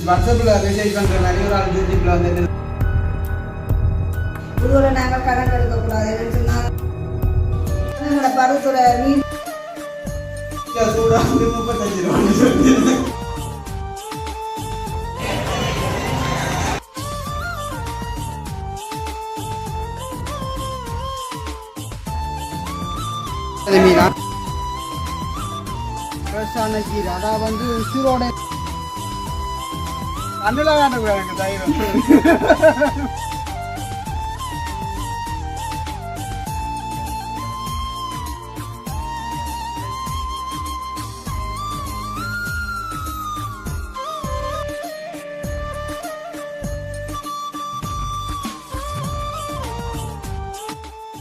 வாட்ஸ்அப்பில் மெசேஜ் பண்ணுற மாதிரி ஒரு ஆள் யூடியூப்பில் வந்துட்டு புதுவில் நாங்கள் கணக்கு எடுக்கக்கூடாது என்னன்னு சொன்னால் எங்களோட பருவத்தோட மீன் சூடாக வந்து முப்பத்தஞ்சு ரூபான்னு மீனா? ஃப்ரெஷ்ஷான கீரை அதான் வந்து உசுரோட வேண்டாம் எனக்கு தைரியம்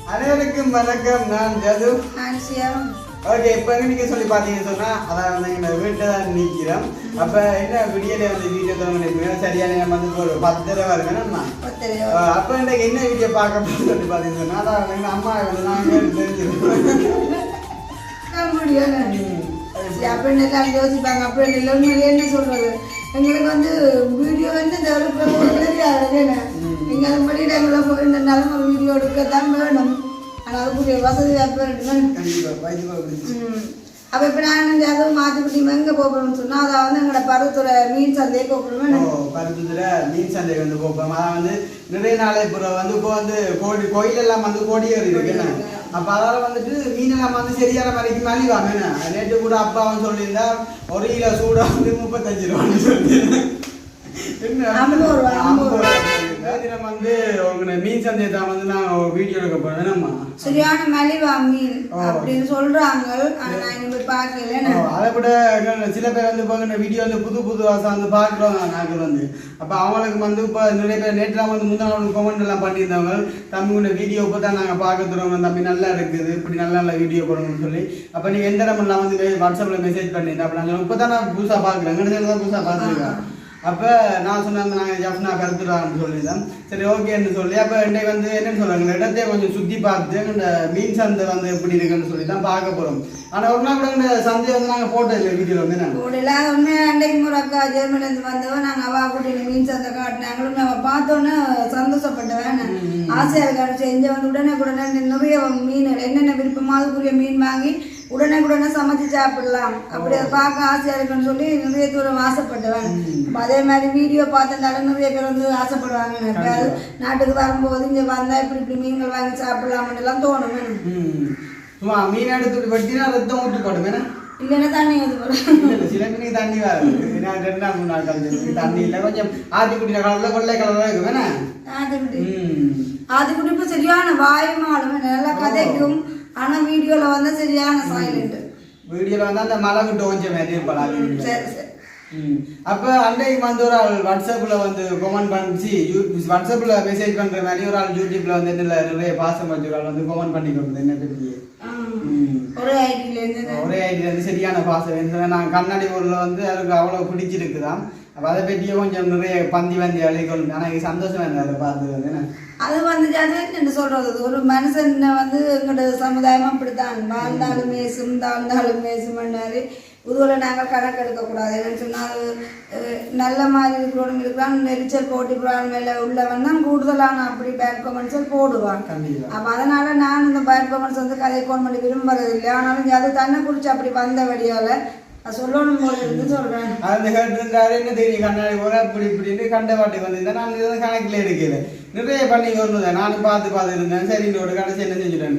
அனைவருக்கும் வணக்கம் நான் ஜது. ஓகே இப்போ நீங்க சொல்லி பார்த்தீங்கன்னு சொன்னா அதான் வந்து எங்க வீட்டை தான் நிற்கிறோம் அப்ப என்ன விடியல வந்து வீட்டை திறந்து சரியான நேரம் வந்து ஒரு பத்து தடவை இருக்கணும்மா பத்திரையோ அஹ் அப்ப இன்னைக்கு என்ன வீடியோ பார்க்க போறோம்னு சொல்லி பார்த்தீங்கன்னு சொன்னா அதான் எங்க அம்மா வந்து நாங்க தெரிஞ்சிருக்கோம் அப்படின்னு எல்லாம் யோசிப்பாங்க இல்லை உண்மையிலே என்ன சொல்றது எங்களுக்கு வந்து வீடியோ வந்து இந்த ஒரு பிரபலம் தெரியாது எங்களுக்கு வெளியிடங்களில் போயிருந்தனாலும் ஒரு வீடியோ எடுக்கத்தான் வேணும் ஆனால் அதுக்குரிய வசதி வாய்ப்பு அப்போ இப்போ நான் வந்து அதுவும் மாற்றி எங்கே போகணும்னு சொன்னால் அதை வந்து எங்களோட பருவத்தோட மீன் சந்தையை போகணுமே ஓ பருத்தத்துல மீன் சந்தை வந்து போப்போம் அதான் வந்து நிறைய நாளை இப்போ வந்து இப்போ வந்து கோடி கோயில் எல்லாம் வந்து கோடியேறி இருக்கு என்ன? அப்ப அதால வந்துட்டு மீன் எல்லாம் வந்து சரியான வரைக்கும் மலிவாங்க நேற்று கூட அப்பா வந்து சொல்லியிருந்தா ஒரு கிலோ சூடா வந்து முப்பத்தஞ்சு ரூபான்னு சொல்லி ஐம்பது ரூபா, தினம் வந்து உங்க மீன் சந்தையை தான் வந்து நான் வீடியோ எடுக்க போறேன். என்னம்மா சரியான மலிவா மீன். அப்படின்னு சொல்றாங்க. ஆனா நான் இன்னும் பார்க்கல. அதை எங்க சில பேர் வந்து இந்த வீடியோ வந்து புது புது வாசம் வந்து பார்க்குறோம். நாங்கள் வந்து. அப்போ அவங்களுக்கு வந்து இப்போ நிறைய பேர் நேற்றுலாம் வந்து முந்தின நாள் கமெண்ட் எல்லாம் பண்ணியிருந்தவங்க தம்பி உங்க வீடியோ இப்போ தான் நாங்கள் பார்க்க தரோம் தம்பி நல்லா இருக்குது. இப்படி நல்ல நல்ல வீடியோ போடணும்னு சொல்லி. அப்போ நீங்கள் எந்த நம்பர்லாம் வந்து வாட்ஸ்அப்பில் மெசேஜ் பண்ணியிருந்தேன் அப்போ நாங்கள் இப்போ தான் நான் புதுசாக பார்க்குறேன். எங்கள் தான் புதுசாக பார்த்துருக்கேன். அப்போ நான் சொன்னேன் நாங்கள் ஜப்னா கருத்துடான்னு சொல்லிதான். சரி ஓகேன்னு சொல்லி அப்போ இன்னைக்கு வந்து என்னன்னு சொல்றாங்க இடத்தையே கொஞ்சம் சுற்றி பார்த்து இந்த மீன் சந்தை வந்து எப்படி இருக்குன்னு சொல்லி தான் பார்க்க போகிறோம் ஆனால் ஒரு நாள் கூட இந்த சந்தையை வந்து நாங்கள் போட்டோ இல்லை வீடியோவில் வந்து நான் கூடையில உண்மையா அன்றைக்கு முறை அக்கா ஜெர்மனில இருந்து வந்தவன் நாங்க அவா கூட்டிட்டு மீன் சந்தை காட்டினாங்களும் அவ பார்த்தோன்னே சந்தோஷப்பட்டவன் ஆசையா இருக்காரு செஞ்ச வந்து உடனே உடனே நிறைய மீன் என்னென்ன விருப்பமோ அதுக்குரிய மீன் வாங்கி உடனே உடனே சமைச்சு சாப்பிடலாம். அப்படி அதை பார்க்க ஆசையா இருக்குன்னு சொல்லி நிறைய தூரம் ஆசைப்பட்டவன். அதே மாதிரி வீடியோ பார்த்திருந்தாலும் நிறைய பேர் வந்து ஆசைப்படுவாங்க. எப்பயாவது நாட்டுக்கு வரும்போது இங்க வந்தா இப்படி இப்படி மீன்கள் வாங்கி சாப்பிடலாம்னு எல்லாம் தோணும். சும்மா மீன் எடுத்துட்டு வெட்டினா ரத்தம் ஊற்றி போடும் ஏன்னா இல்லைன்னா தண்ணி வந்து சில தண்ணி வராது. ரெண்டு நாள் மூணு நாள் கழிச்சு தண்ணி இல்லை. கொஞ்சம் குட்டின கலரில் கொள்ளை கலராக இருக்கும். வேணா அது கூட இப்ப சரியான வாயுமாலும் நல்லா கதைக்கும். ஆனா வீடியோல வந்து சரியான சைலண்ட் வீடியோவில் வந்து அந்த மலை விட்டு கொஞ்சம் மாதிரி இருப்பாள் சரி சரி. அப்ப அன்னைக்கு வந்து ஒரு ஆள் வாட்ஸ்அப்ல வந்து கமெண்ட் பண்ணிச்சு வாட்ஸ்அப்ல மெசேஜ் பண்ற மாதிரி ஒரு ஆள் யூடியூப்ல வந்து என்ன நிறைய பாசம் வச்சு ஒரு ஆள் வந்து கமெண்ட் பண்ணி கொடுத்தது என்ன பற்றி ம். ஒரே ஐடியில இருந்து. ஒரே ஐடியா வந்து சரியான பாசம். நான் கண்ணாடி ஊரில் வந்து அதுக்கு அவ்வளோ பிடிச்சிருக்குதான் அப்போ அதை பற்றியே கொஞ்சம் நிறைய பந்தி வந்தி அழைக்கணும் ஆனால் எனக்கு சந்தோஷம் அதை பார்த்து வந்து அது வந்து அது என்ன சொல்றது? ஒரு மனுஷன் வந்து எங்களோட சமுதாயம் அப்படித்தான். வாழ்ந்தாலும் மேசும் தாழ்ந்தாலும் மேசும் பண்ணாரு புதுவில நாங்கள் கணக்கு எடுக்கக்கூடாது. என்னன்னு சொன்னால் நல்ல மாதிரி இருக்கிறவங்க இருக்கிறான் நெரிச்சல் போட்டி மேலே உள்ளவன் தான் கூடுதலான அப்படி பேட் கமெண்ட்ஸில் போடுவான். அப்போ அதனால நான் இந்த பேட் கமெண்ட்ஸ் வந்து கதை கோன் பண்ணி விரும்புறதில்லை ஆனாலும் அது தன்னை குறித்து அப்படி வந்த வழியால் சொல்கிறேன் அந்த கேட்டிருந்தாரு என்ன தெரியும் கண்ணாடி போற இப்படி இப்படின்னு கண்ட பாட்டுக்கு வந்திருந்தேன் நான் இதை கணக்கில் எடுக்கல. நிறைய பண்ணி கொண்டு நானும் பார்த்து பார்த்து இருந்தேன். சரி ஒரு கடைசி என்ன செஞ்சுட்டேன்.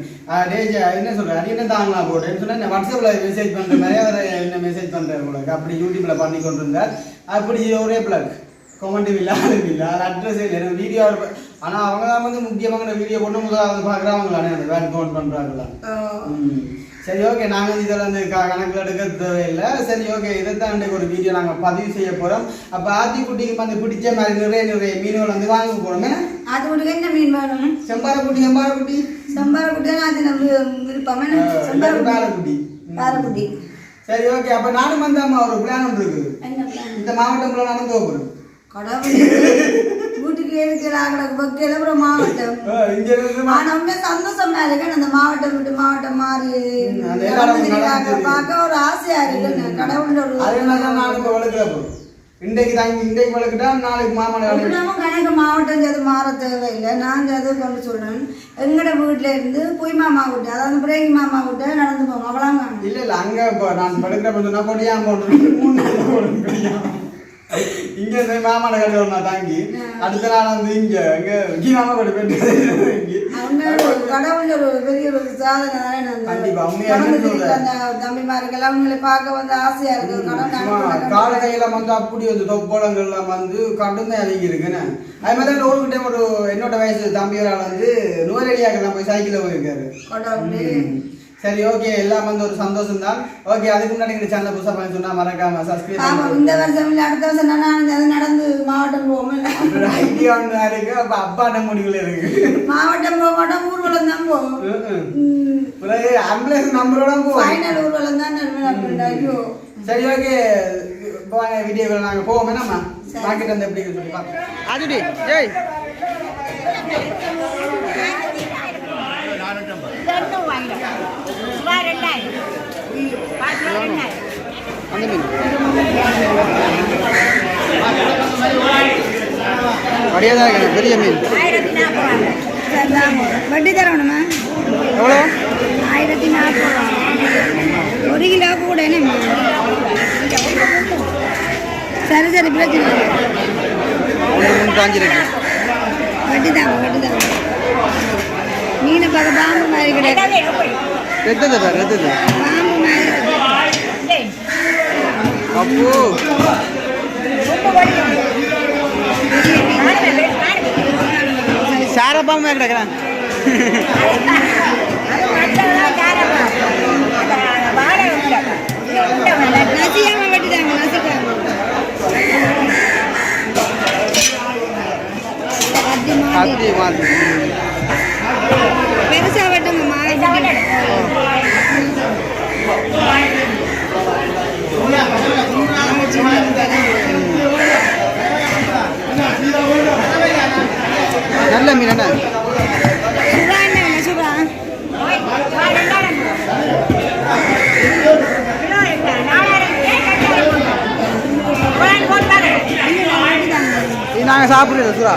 டேஜ் என்ன சொல்றேன் அது என்ன தாங்களா போட்டேன்னு சொன்னேன். வாட்ஸ்அப்பில் மெசேஜ் பண்ற மாதிரி அவர் என்ன மெசேஜ் பண்றாரு உங்களுக்கு அப்படி யூடியூப்ல பண்ணி கொண்டு இருந்தார் அப்படி ஒரே பிளக் கொமெண்ட் இல்லை அது இல்லை. அது அட்ரஸ் இல்லை. எனக்கு வீடியோ ஆனால் அவங்க தான் வந்து முக்கியமான வீடியோ போட்டு முதலாவது பார்க்குறாங்களே அந்த வேன் கவுண்ட் பண்ணுறாங்களா. சரி ஓகே நாங்கள் இதில் வந்து க கணக்கில் எடுக்க தேவையில்லை. சரி ஓகே இதைத்தான் இன்றைக்கு ஒரு வீடியோ நாங்கள் பதிவு செய்ய போகிறோம் அப்போ ஆத்திக்குட்டிக்கு வந்து பிடிச்ச மாதிரி நிறைய நிறைய மீன்கள் வந்து வாங்க போகிறோமே அது உனக்கு என்ன மீன் வேணும்? செம்பாரக்குட்டி செம்பாரக்குட்டி செம்பாரக்குட்டி அது நம்ம விருப்பம். என்ன? செம்பாரக்குட்டி பாரக்குட்டி சரி ஓகே அப்போ நானும் வந்தாம்மா. ஒரு பிளான் ஒன்று இருக்குது? இந்த மாவட்டம்ல நடந்து போகிறோம் கடவுள். மாவட்டம். ஆனா உண்மை சந்தோஷமா இருக்கு அந்த மாவட்டம் விட்டு மாவட்டம் மாறி. பார்க்க ஒரு ஆசையா இருக்கு இன்றைக்கு தங்கி இன்றைக்கு வளர்க்கிட்டா நாளைக்கு மாமலை கணக்கு மாவட்டம் அது மாற தேவையில்லை. நான் அது கொண்டு சொல்றேன். எங்கட வீட்டுல இருந்து பொய் மாமா விட்டு அதாவது பிரேங்கி மாமா விட்டு நடந்து போவோம். அவ்வளவு இல்ல இல்ல அங்க இப்போ நான் படுக்கிற போட்டு மூணு இங்க இருந்து மாமலை கட்டி நான் தாங்கி. அடுத்த நாள் வந்து இங்க இங்க கீழாம கொண்டு போயிட்டு பெரிய ஒரு சாதனை தானே தம்பிமார்கள் அவங்களை பார்க்க வந்து ஆசையா இருக்கு. கால கையில வந்து அப்படி வந்து தொப்போளங்கள்லாம் வந்து கடுமை அதிகம் இருக்குன்னு அது மாதிரி தான் ஒரு டைம் ஒரு என்னோட வயசு தம்பியரால் வந்து நுவரெலியாக தான் போய் சைக்கிளில் போயிருக்காரு. சரி ஓகே எல்லாம் வந்து ஒரு சந்தோஷம் தான் ஓகே அதுக்கு முன்னாடி இந்த சேனல் புதுசாக பண்ணி சொன்னா மறக்காம சப்ஸ்கிரைப் ஆமா இந்த வருஷம் இல்ல அடுத்த வருஷம் நான் அது நடந்து மாவட்டம் போவோம் ஐடியா ஒன்று இருக்கு. அப்ப அப்பாட்ட முடிவுல இருக்கு. மாவட்டம் போக மாட்டோம் ஊர்வலம் தான் போவோம். பிறகு ஆம்புலன்ஸ் நம்பரோட போவோம். ஃபைனல் ஊர்வலம் தான் ஐயோ. சரி ஓகே போவாங்க வீடியோவில் நாங்கள் போவோம் என்னம்மா? பாக்கெட் வந்து எப்படி சொல்லி பார்ப்போம் அதுடி ஜெய் ரெண்டும் அந்த மீன். அப்படியே தான் இருக்கு பெரிய மீன். ஆயிரத்தி நாற்பது ரூபா. வட்டி தரணுமா? எவ்வளோ? ஆயிரத்தி நாற்பது ஒரு கிலோ கூட என்ன சரி சரி பிரச்சனை வட்டி தாங்க வட்டி தாங்க மீனை பார்க்க பாம்பு மாதிரி கிடையாது ரெண்டாவே எப்படி எத்தது பேர் எத்தது பாம்பு நாங்கள் சாப்பிடுறது சுறா.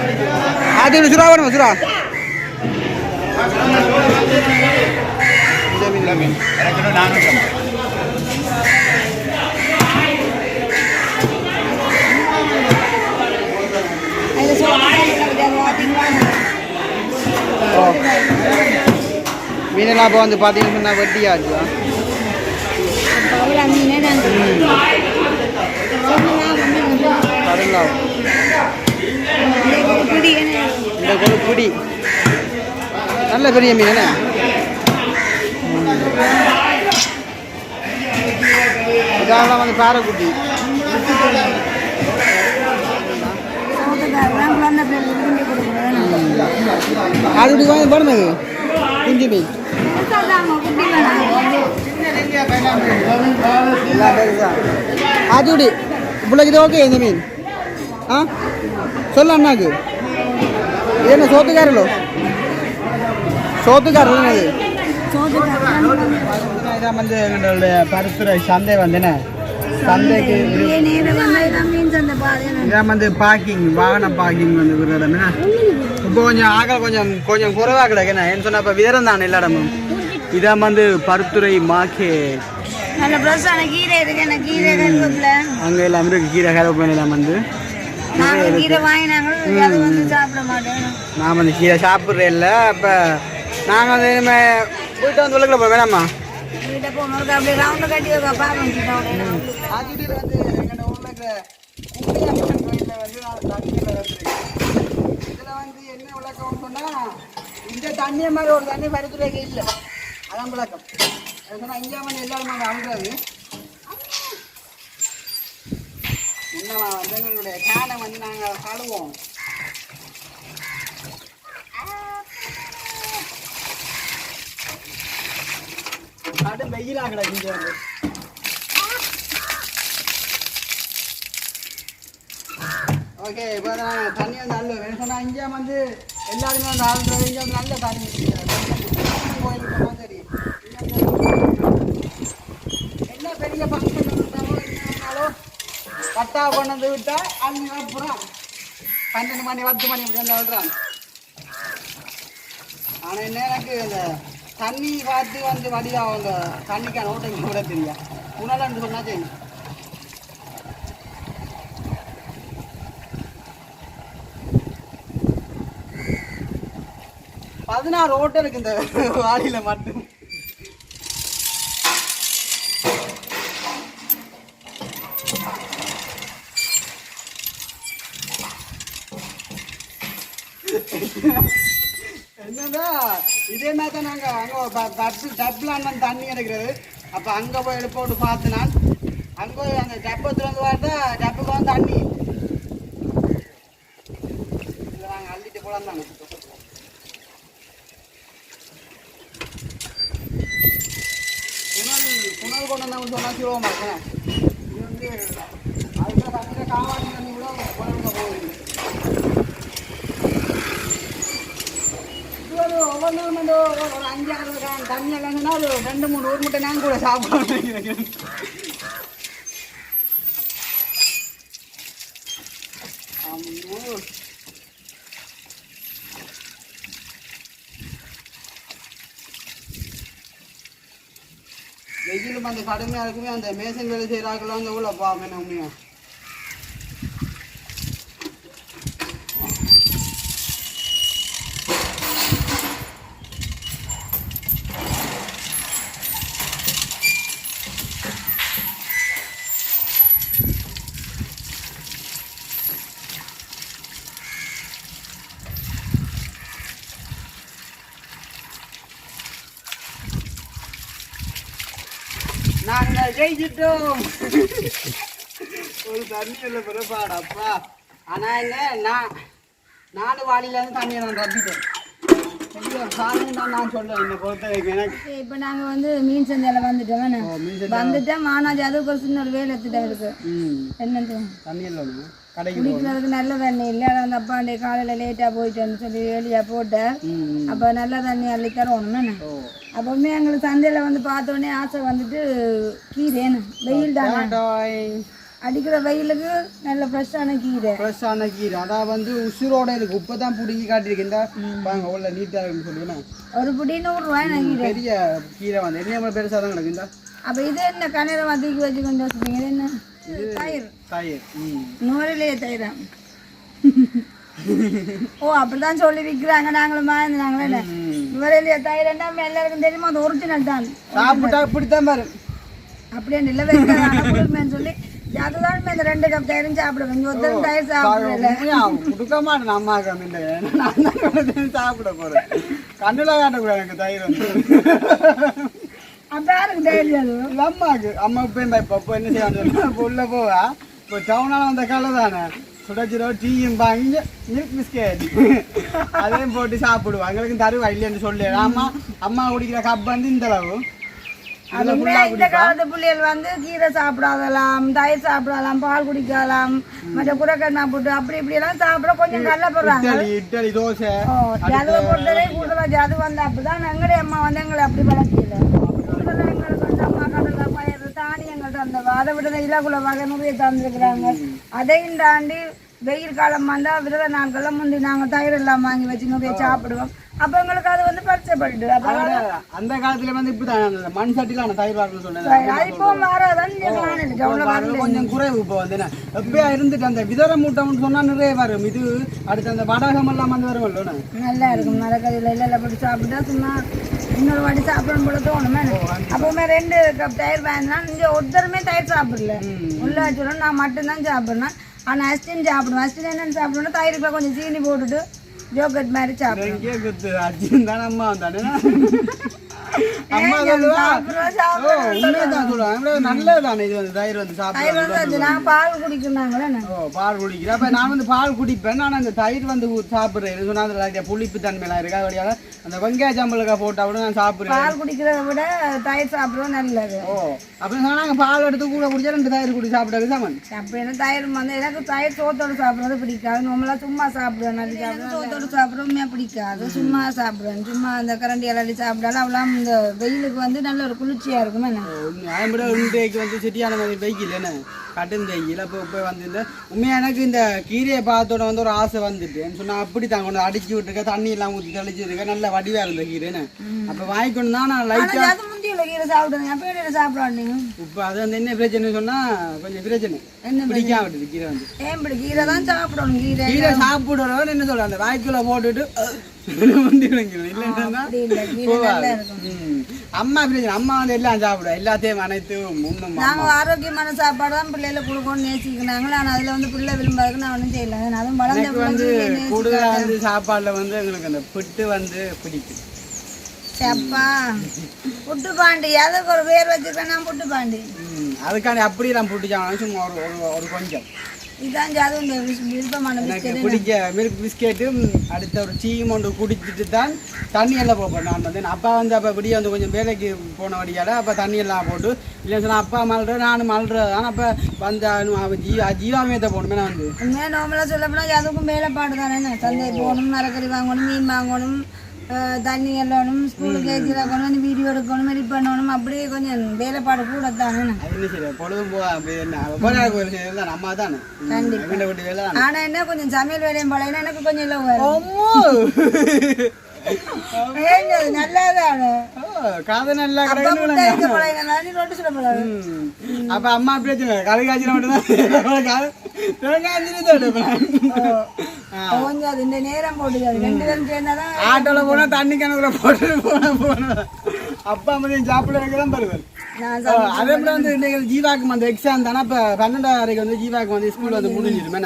அது சுறா வேணுமா சுறா? மீனெல்லாம் இப்போ வந்து பார்த்தீங்கன்னு வெட்டியாச்சு மீனே என்ன இந்த ஒரு பிடி நல்ல பெரிய மீன் என்ன? இதெல்லாம் வந்து பாறைக்குட்டி. அதுக்கு குழந்தை பிள்ளை குஞ்சு பாருங்க குஞ்சு மீன். அதுடி வேணாம் பிள்ளைக்கு ஓகே இந்த மீன். ஆ? சொல்லு அண்ணாக்கு என்ன சோத்துக்காரலோ சோத்துக்காரல் இதான் வந்து எங்களுடைய பருத்துறை சந்தை வந்தேனே சந்தைக்கு இதான் வந்து பார்க்கிங் வாகன பார்க்கிங் வந்து ஒரு இடம் என்ன இப்போ கொஞ்சம் ஆக்கள் கொஞ்சம் கொஞ்சம் குறைவாக கிடக்குண்ணே ஏன்னு சொன்னால் இப்போ விதரம் தான் எல்லா இடமும் இதான் வந்து பருத்துறை மார்க்கெட் என்ன அங்கே எல்லாம் இருக்கு கீரை கருவேப்பிலை எல்லாம் வந்து நாங்கள் கீரை வாங்கினாங்க அது வந்து சாப்பிட மாட்டோம். நான் வந்து கீரை சாப்பிட்றேன் இல்லை இப்போ நாங்கள் வந்து இனிமேல் போயிட்டு வந்து விளக்கல போய் வேணாமா? வீட்டை போனோம் அப்படியே ரவுண்டு கட்டி வைக்க இதில் வந்து என்ன விளக்கம் சொன்னால் இந்த தண்ணியை மாதிரி ஒரு தண்ணி பருத்துறைக்கு இல்லை. அதான் விளக்கம். அது சொன்னால் இங்கே வந்து எல்லாரும் அங்கே என்னவா வந்து எங்களுடைய கேனை வந்து நாங்கள் கழுவோம். அது வெயிலாக கிடக்கு இங்கே வந்து. ஓகே இப்போ நான் தண்ணி வந்து நல்ல சொன்னால் இங்கே வந்து எல்லாருமே வந்து ஆளுநர் இங்கே வந்து நல்ல தண்ணி கோயிலுக்கு போனால் சரி. என்ன பெரிய பங்கு? இருந்தாலும் கொண்டு வந்து விட்டா அங்கே அப்புறம் பன்னெண்டு மணி பத்து மணி இப்படி வந்து விடுறான் ஆனா என்ன எனக்கு இந்த தண்ணி பார்த்து வந்து வடிவா அவங்க தண்ணிக்கான ஓட்டம் கூட தெரியா உணர்ந்து சொன்னா தெரியும் பதினாறு ஓட்டம் இருக்கு இந்த வாளியில மட்டும் என்னடா இதே மாதிரி தான் நாங்கள் அங்கே டப்பு டப்பில் வந்து தண்ணி கிடைக்கிறது அப்போ அங்கே போய் எழுப்போட்டு பார்த்து நான் அங்கே போய் அந்த டப்பத்தில் வந்து பார்த்தா டப்புக்கு வந்து தண்ணி. இல்லை நாங்கள் அள்ளிட்டு போலாம் தாங்க புனல் கொண்டு வந்தாங்க சொன்னால் சொல்லுவோம் பார்க்கணும் இது வந்து அதுக்கு தண்ணியில் தண்ணி கூட குழம்புல போகுது இது ஒரு ஒவ்வொரு ஒரு அஞ்சு ஆறு கிராம் தண்ணி இல்லைன்னா ஒரு ரெண்டு மூணு ஒரு முட்டை நான் கூட சாப்பிடுவேன் ஆமாம் வெயிலும் அந்த கடுமையாக இருக்குமே அந்த மேசன் வேலை செய்கிறாக்கெல்லாம் அந்த எவ்வளோ பாப்பேன் என்ன உண்மையா நாங்கள் ஜெயிச்சிட்டோம் ஒரு தண்ணி இல்லை பிறப்பாடப்பா ஆனால் என்ன நான் நாலு வாளியிலேருந்து தண்ணியை நான் தப்பிட்டேன். இப்போ நாங்கள் வந்து மீன் சந்தையில் வந்துட்டோம். வந்துட்டோம் ஆனால் அதுக்கு ஒரு சின்ன ஒரு வேலை எடுத்துட்டேன் இருக்கு என்னது குடிக்கிறதுக்கு நல்ல தண்ணி இல்லை. அந்த அப்பாண்டே காலையில் லேட்டாக போயிட்டேன்னு சொல்லி ஏழியாக போட்டேன். அப்போ நல்ல தண்ணி அள்ளி தரணும் என்ன? ஓ. அப்பவுமே எங்களுக்கு சந்தையில் வந்து பார்த்த உடனே ஆசை வந்துட்டு கீரைன்னு. வெயில் தானே? அடிக்கிற வெயிலுக்கு நல்ல ஃப்ரெஷ்ஷான கீரை. ஃப்ரெஷ்ஷான கீரை. அதான் வந்து உசுரோட இருக்கு. இப்போ தான் பிடிங்கி காட்டியிருக்கு. இந்த பாருங்க உள்ள நீட்டாக இருக்குன்னு சொல்லுவேன் ஒரு புடி நூறுரூவாய் கீரை. பெரிய கீரை வந்து. என்ன பெருசாக தான் கிடக்கு? இந்த. அப்போ இது என்ன? கணரை மதிக்கு வச்சு கொண்டு வச்சுருக்கீங்க இது என்ன? தயிர். தயிர். நூறிலேயே தயிரா? ஓ அப்படிதான் சொல்லி விற்கிறாங்க நாங்களும் வாழ்ந்தாங்களே ம். நுவரையிலேயே தயிர் என்ன எல்லாருக்கும் தெரியுமா? அது ஒரிஜினல் தான். சாப்பிட்டா இப்படித்தான் பாரு. அப்படியே நில வைக்கிறேன்னு சொல்லி அதுதான் இந்த ரெண்டு கப் தயிரும் சாப்பிடுவேன். இங்க ஒருத்தர் தயிர் சாப்பிடல கொடுக்க மாட்டேன் நான் தான் சாப்பிட போறேன். கண்ணுல காட்டக்கூடாது எனக்கு தயிர் வந்து. அப்ப அது அம்மா இப்போ இப்போ இப்போ என்ன செய்வாங்க இப்போ உள்ள போவா. இப்போ டவுனால வந்த காலை தானே. சுடச்சிரோ டீயும் வாங்கி மில்க் பிஸ்கெட் அதையும் போட்டு சாப்பிடுவோம் எங்களுக்கு தருவா இல்லைன்னு சொல்லி அம்மா அம்மா குடிக்கிற கப் வந்து இந்த அளவு. இந்த காலத்து பிள்ளைகள் வந்து கீரை சாப்பிடாதலாம் தயிர் சாப்பிடலாம் பால் குடிக்கலாம் மற்ற குடக்கண்ணா போட்டு அப்படி இப்படி எல்லாம் சாப்பிட கொஞ்சம் நல்ல போடுறாங்க. இட்லி தோசை ஓ ஜது பொறுத்தவரை கூடுதலா ஜது வந்து அப்படிதான் எங்களுடைய அம்மா வந்து எங்களை அப்படி வளர்க்கல கூடுதலா எங்களுக்கு வந்து அம்மா கடலை பயிர் தானியங்கள் தந்தவா அதை விட இலகுல வகை நிறைய தந்துருக்குறாங்க. அதையும் தாண்டி வெயில் காலம் வந்தா விரத நாட்கள்ல முந்தி நாங்க தயிர் எல்லாம் வாங்கி வச்சு நிறைய சாப்பிடுவோம். அப்ப எங்களுக்கு அது வந்து பரிச்சைப்பட்டு அந்த- காலத்துல வந்து இப்படிதான் மண் சட்டில அந்த தயிர். வாரணும்னு சொன்னேன் இப்போ மாறாதான் கொஞ்சம் குறைவு இப்போ வந்து எப்பயா இருந்துட்டு அந்த விதர மூட்டம்னு சொன்னா நிறைய வரும். இது அடுத்து அந்த வடகம் எல்லாம் வந்து வரும்ல நல்லா இருக்கும். மரக்கறியில் இல்லை போட்டு சாப்பிட்டா சும்மா இன்னொரு வாட்டி சாப்பிடணும் போல தோணுமே. அப்பவுமே ரெண்டு கப் தயிர் வாங்கினா இங்கே ஒருத்தருமே தயிர் சாப்பிடல. உள்ள வச்சுடும் நான் மட்டும்தான் சாப்பிட்றேன். ஆனால் ஐஸ்கிரீம் சாப்பிடுவோம். ஐஸ்கிரீம் என்னென்னு சாப்பிடணும் தயிருக்குள்ள கொஞ்சம் சீனி போட்டுட்டு ஜோக்கட் மாதிரி சாப்பிடுவேன் எங்கேயே குத்து அஜின் தானே அம்மா வந்தானே அம்மா சொல்லுவா சாப்பிடுவேன் ஓ உண்மைதான் சொல்லுவாங்க நல்லதானே இது வந்து தயிர் வந்து தயிர் சாப்பிடுவாங்க வந்து நாங்கள் பால் குடிக்கிறாங்களே ஓ பால் குடிக்கிறேன் அப்ப நான் வந்து பால் குடிப்பேன். நான் அந்த தயிர் வந்து சாப்பிடுறேன். சொன்னா அதுல லைட்டா புளிப்பு தன்மையெல்லாம் இருக்கா? அப்படியால அந்த வெங்காய சம்பளுக்கா போட்டா கூட நான் சாப்பிடுறேன். பால் குடிக்கிறத விட தயிர் சாப்பிடுவோம் நல்லது. ஓ அப்படின்னு சொன்னாங்க பால் எடுத்து கூட குடிச்சா ரெண்டு தயிர் குடி சாப்பிட்டது சமன். அப்படின்னு தயிர் வந்து எனக்கு தயிர் சோத்தோடு சாப்பிட்றது பிடிக்காது. நம்மளா சும்மா சாப்பிடுவேன். நல்லி சாப்பிடுவேன். சோத்தோடு சாப்பிட்றதுமே பிடிக்காது. சும்மா சாப்பிடுவேன். சும்மா அந்த கரண்டி அலடி சாப்பிட்டாலும் அவ்வளோ இந்த வெயிலுக்கு வந்து நல்ல ஒரு குளிர்ச்சியா இருக்கும் என்ன? ஆயம்பட இன்றைக்கு வந்து சரியான மாதிரி வெயில் என்ன? கட்டும் வெயில். அப்போ இப்போ வந்து இந்த உண்மையாக எனக்கு இந்த கீரையை பார்த்தோட வந்து ஒரு ஆசை வந்துட்டு. சொன்னா அப்படி தான் கொண்டு அடிச்சு விட்டுருக்க தண்ணி எல்லாம் ஊற்றி தெளிச்சு இருக்க நல்ல வடிவா இருந்த கீரைன்னு அப்போ வாங்கிக்கொண்டு தான் நான் லைட்டாக ஆனா அது முந்தி உள்ள கீரை சாப்பிடுங்க அப்ப இடையில சாப்பிடாண்டீங்க இப்போ அது வந்து என்ன பிரச்சனை சொன்னா கொஞ்சம் பிரச்சனை. என்ன பிடிக்காம விட்டுது கீரை வந்து. ஏன் கீரை தான் சாப்பிடணும் கீரை கீரை சாப்பிடுறவன் என்ன சொல்ற அந்த வாய்க்குள்ள போட்டுட்டு அம்மா பிரச்சனை அம்மா வந்து எல்லாம் சாப்பிடுவா. எல்லாத்தையும் அனைத்து முன்னும் நாங்க ஆரோக்கியமான சாப்பாடு தான் பிள்ளைகளை கொடுக்கணும்னு நேசிக்கிறாங்க ஆனால் அதுல வந்து பிள்ளை விரும்பாதுக்கு நான் ஒன்றும் செய்யல. அதுவும் வளர்ந்த வந்து பிள்ளைங்க கூடுதலா வந்து சாப்பாடுல வந்து எங்களுக்கு அந்த புட்டு வந்து பிடிக்கும். சப்பா புட்டு பாண்டி. அதுக்கு ஒரு பேர் வச்சிருக்கேன் நான் புட்டு பாண்டி. அதுக்காண்டி அப்படி நான் பிடிச்சாங்க சும்மா ஒரு ஒரு ஒரு கொஞ்சம். இதான் அதுவும் இந்த விருப்ப- விருப்பமான எனக்கு பிஸ்கெட் பிடிக்க மில்க் பிஸ்கெட்டும் அடுத்த ஒரு டீயும் ஒன்று குடிச்சிட்டு தான் தண்ணி எல்லாம் போப்பேன் நான் வந்து அப்பா வந்து அப்போ விடிய வந்து கொஞ்சம் வேலைக்கு போன வழியால் அப்போ தண்ணி எல்லாம் போட்டு இல்லை சொன்னா அப்பா மல்ற நானும் மல்றேன் ஆனால் அப்போ வந்த அவன் ஜீவா ஜீவாமேத்தை போகணுமே நான் வந்து. உண்மையாக நார்மலாக சொல்ல போனால் அதுக்கும் வேலைப்பாடு தானே சந்தை போகணும் மரக்கறி வாங்கணும் மீன் வாங்கணும் தண்ணி எல்லணும் ஸ்கூலுக்கு ஏற்றி வைக்கணும் வீடியோ எடுக்கணும் எடிட் பண்ணணும் அப்படியே கொஞ்சம் வேலைப்பாடு கூட தானே. செய்யறது தான். அம்மா தானே வீட்டை விட்டு வேலை தானே? ஆனா என்ன கொஞ்சம் சமையல் வேலையும் பழையனா எனக்கு கொஞ்சம் இல்லை வரும் நல்லாதானே? காதை நல்லா அப்பா அம்மா பிரச்சனை கழுகாய்ச்சின மட்டும்தான். கொஞ்சம் அது இந்த நேரம் ரெண்டு பேரும் சேர்ந்தாதான் ஆட்டோல போனா தண்ணி கிணக்குல போட்டு போனா போனா. அப்பா மதியம் சாப்பிட தான் அதே போல வந்து இன்னைக்கு ஜீவாக்கு அந்த எக்ஸாம் தானே இப்போ பன்னெண்டாம் வரைக்கும் வந்து ஜீவாக்கு வந்து ஸ்கூல் வந்து முடிஞ்சிருமே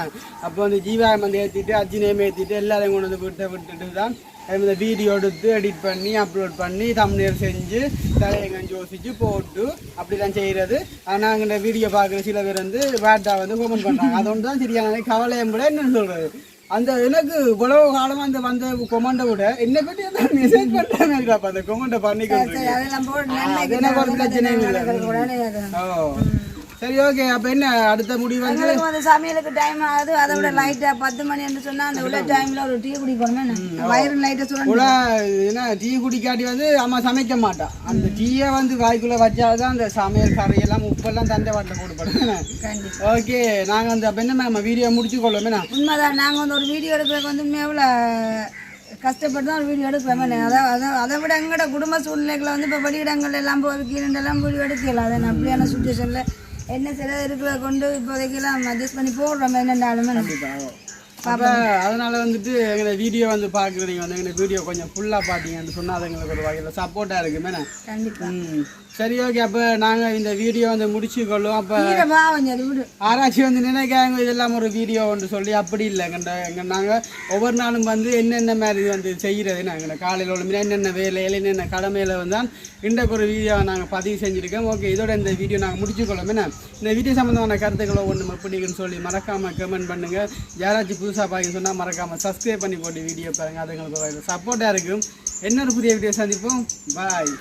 அப்போ வந்து ஜீவா வந்து ஏற்றிட்டு அஜி நேம் ஏற்றிட்டு எல்லாரையும் கொண்டு வந்து விட்டு விட்டுட்டு தான் இந்த வீடியோ எடுத்து எடிட் பண்ணி அப்லோட் பண்ணி தம்ப்நெயில் செஞ்சு தலையங்கன் யோசிச்சு போட்டு அப்படி தான் செய்கிறது ஆனால் இந்த வீடியோ பார்க்குற சில பேர் வந்து பேட்டாக வந்து கமெண்ட் பண்ணுறாங்க அது ஒன்று தான் சரியான கவலையும் கூட என்னன்னு சொல்கிறது அந்த எனக்கு இவ்வளவு காலமா அந்த வந்த கொமெண்டை விட என்னை பற்றி எல்லாம் மெசேஜ் பண்ணுறாங்க அப்போ அந்த கொமெண்டை அது எனக்கு ஒரு பிரச்சனையும் இல்லை. சரி ஓகே அப்போ என்ன? அடுத்த முடிவு வந்து எங்களுக்கு வந்து சமையலுக்கு டைம் ஆகுது. அதை விட லைட்டா பத்து மணி என்று சொன்னா அந்த உள்ள டைம்ல ஒரு டீ குடிக்கணுமே? வயிறு லைட்டா சுரண்டு கூட என்ன டீ குடிக்காட்டி வந்து அம்மா சமைக்க மாட்டான் அந்த டீயை வந்து வாய்க்குள்ள வச்சாதான் அந்த சமையல் கரையெல்லாம் உப்பெல்லாம் தண்டை வாட்டில் கண்டிப்பா. ஓகே நாங்கள் அந்த அப்போ என்ன நம்ம வீடியோ முடிச்சு கொள்ளுமே உண்மைதான். நாங்க வந்து ஒரு வீடியோ எடுக்கிறதுக்கு வந்து எவ்வளோ கஷ்டப்பட்டு தான் ஒரு வீடியோ எடுக்கிறோமே அதை அதை அதை விட எங்களோட குடும்ப சூழ்நிலைகளை வந்து இப்போ வெளியிடங்கள் எல்லாம் போய் கீழண்டெல்லாம் வீடியோ எடுக்கல. அதை அப்படியான சுச்சுவேஷனில் என்ன சில இருக்கிறத கொண்டு இப்போதைக்கெல்லாம் அட்ஜஸ்ட் பண்ணி போடுறோம். என்னென்னாலுமே அப்போ அதனால வந்துட்டு எங்களை வீடியோ வந்து பார்க்குறீங்க. வந்து எங்களுக்கு வீடியோ கொஞ்சம் ஃபுல்லாக பார்த்தீங்கன்னு சொன்னால் அது எங்களுக்கு ஒரு வகையில் சப்போர்ட்டாக இருக்குமே. கண்டிப்பா. ம். சரி ஓகே அப்போ நாங்கள் இந்த வீடியோ வந்து முடிச்சு கொள்ளுவோம் அப்போ ஆராய்ச்சி வந்து நினைக்காங்க இதெல்லாம் ஒரு வீடியோ ஒன்று சொல்லி அப்படி இல்லை. எங்கண்ட எங்க நாங்கள் ஒவ்வொரு நாளும் வந்து என்னென்ன மாதிரி வந்து செய்கிறது நாங்கள் காலையில் உள்ள என்னென்ன வேலையில் என்னென்ன கடமையில் வந்து இன்றைக்கு ஒரு வீடியோ நாங்கள் பதிவு செஞ்சுருக்கோம். ஓகே இதோட இந்த வீடியோ நாங்கள் முடிச்சுக்கொள்ளோம். என்ன? இந்த வீடியோ சம்மந்தமான கருத்துக்களை ஒன்று எப்படின்னு சொல்லி மறக்காமல் கமெண்ட் பண்ணுங்கள் யாராச்சும் புதுசாக பார்க்க சொன்னால் மறக்காமல் சப்ஸ்கிரைப் பண்ணி போட்டு வீடியோ பாருங்கள் அது எங்களுக்கு சப்போர்ட்டாக இருக்கும். இன்னொரு புதிய வீடியோ சந்திப்போம். பாய்